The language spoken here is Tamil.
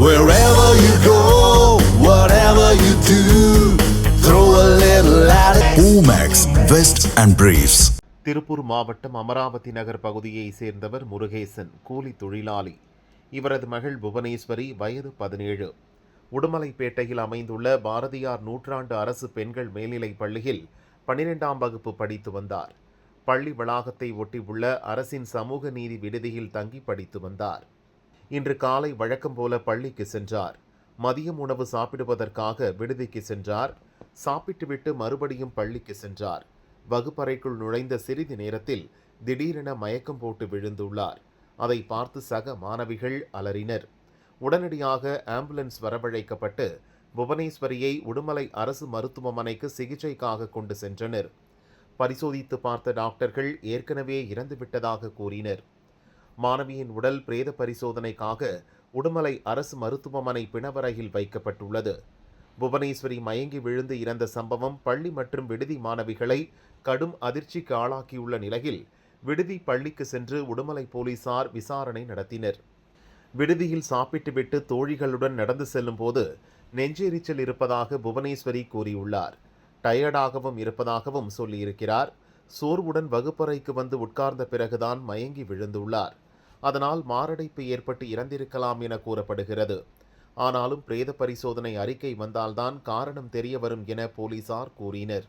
Wherever you go, whatever you do, throw a little at it. Omax, Vest and Briefs. Tiruppur மாவட்டம் அமராவதி நகர் பகுதியைச் சேர்ந்தவர் முருகேசன் கூலி தொழிலாளி இவரது மகள் புவனேஸ்வரி வயது பதினேழு உடுமலைப்பேட்டையில் அமைந்துள்ள பாரதியார் நூற்றாண்டு அரசு பெண்கள் மேல்நிலைப் பள்ளியில் பன்னிரெண்டாம் வகுப்பு படித்து வந்தார் பள்ளி வளாகத்தை ஒட்டியுள்ள அரசின் சமூக நீதி விடுதியில் தங்கி படித்து வந்தார் இன்று காலை வழக்கம் போல பள்ளிக்கு சென்றார். மதியம் உணவு சாப்பிடுவதற்காக விடுதிக்கு சென்றார். சாப்பிட்டுவிட்டு மறுபடியும் பள்ளிக்கு சென்றார். வகுப்பறைக்குள் நுழைந்த சிறிது நேரத்தில் திடீரென மயக்கம் போட்டு விழுந்துள்ளார். அதை பார்த்து சக மாணவிகள் அலறினர். உடனடியாக ஆம்புலன்ஸ் வரவழைக்கப்பட்டு புவனேஸ்வரியை உடுமலை அரசு மருத்துவமனைக்கு சிகிச்சைக்காக கொண்டு சென்றனர். பரிசோதித்து பார்த்த டாக்டர்கள் ஏற்கனவே இறந்துவிட்டதாக கூறினர். மாணவியின் உடல் பிரேத பரிசோதனைக்காக உடுமலை அரசு மருத்துவமனை பிணவரையில் வைக்கப்பட்டுள்ளது. புவனேஸ்வரி மயங்கி விழுந்து இறந்த சம்பவம் பள்ளி மற்றும் விடுதி மாணவிகளை கடும் அதிர்ச்சிக்கு ஆளாக்கியுள்ள நிலையில் விடுதி பள்ளிக்கு சென்று உடுமலை போலீசார் விசாரணை நடத்தினர். விடுதியில் சாப்பிட்டுவிட்டு தோழிகளுடன் நடந்து செல்லும்போது நெஞ்செரிச்சல் இருப்பதாக புவனேஸ்வரி கூறியுள்ளார். டயர்டாகவும் இருப்பதாகவும் சொல்லியிருக்கிறார். சோர்வுடன் வகுப்பறைக்கு வந்து உட்கார்ந்த பிறகுதான் மயங்கி விழுந்துள்ளார். அதனால் மாரடைப்பு ஏற்பட்டு இறந்திருக்கலாம் என கூறப்படுகிறது. ஆனாலும் பிரேத பரிசோதனை அறிக்கை வந்தால்தான் காரணம் தெரிய வரும் என போலீசார் கூறினர்.